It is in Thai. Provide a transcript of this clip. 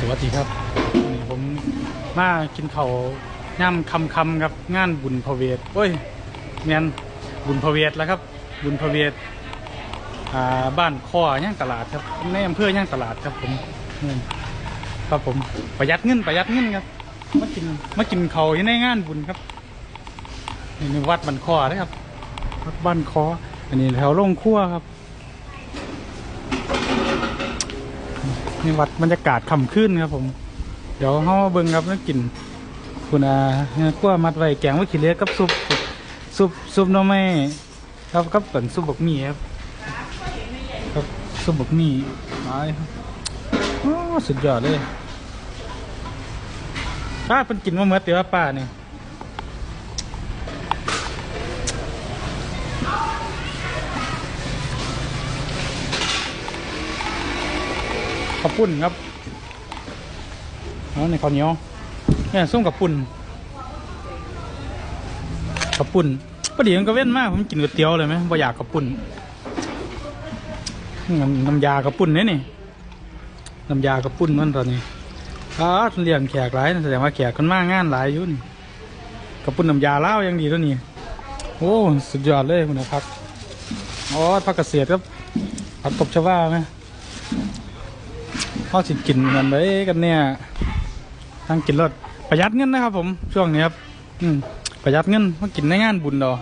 สวัสดีครับนี่ผมมากินเขาย่ำคำคำครับงานบุญพระเวทโอ้ยแมนบุญพระเวทแล้วครับ บุญพระเวทบ้านข้อย่างตลาดครับในอำเภอย่างตลาดครับผมครับผมประหยัดเงินประหยัดเงินครับมากินมากินเขาอยู่ในงานบุญครับนี่ในวัดบ้านข้อนะครับวัดบ้านข้ออันนี้แถวโรงครัวครับ นี่วัดบรรยากาศค่ำขึ้นครับผม เดี๋ยวเขามาเบิ่งครับนักกิน คุณอาเนี่ยกล้วยมัดไว้แกงไว้ขี้เล็กกับซุปซุปซุปน่อไม้ครับกับเป็นซุปบกหมี่ครับครับซุปบกหมี่มาเลยครับโอ้สุดยอดเลยป้าเป็นกินมาเมื่อเตียวป้าเนี่ย ข้าวปุ้นครับเอาในข้าวเหนียวเนี่ยส้มกับปุ่นกับปุ่นพอดีมันก็เว้นมากผมกินก๋วยเตี๋ยวเลยไหมบ่อยากกับปุ่นน้ำยากับปุ่นเนี่ยนี่น้ำยากับปุ่นมันตอนนี้อ้าเลี้ยงแขกหลายแสดงว่าแขกคนมากงานหลายอยู่นี่กับปุ่นน้ำยาเล่ายังดีตัวนี้โอ้สุดยอดเลยคุณนะครับอ๋อผักเกษตรครับผักตบชวาไหม พ่อสิกินกันไว้กันเนี่ยทั้งกินรถประหยัดเงินนะครับ ผมช่วงนี้ครับ อืมประหยัดเงินมากินในงานบุญดอก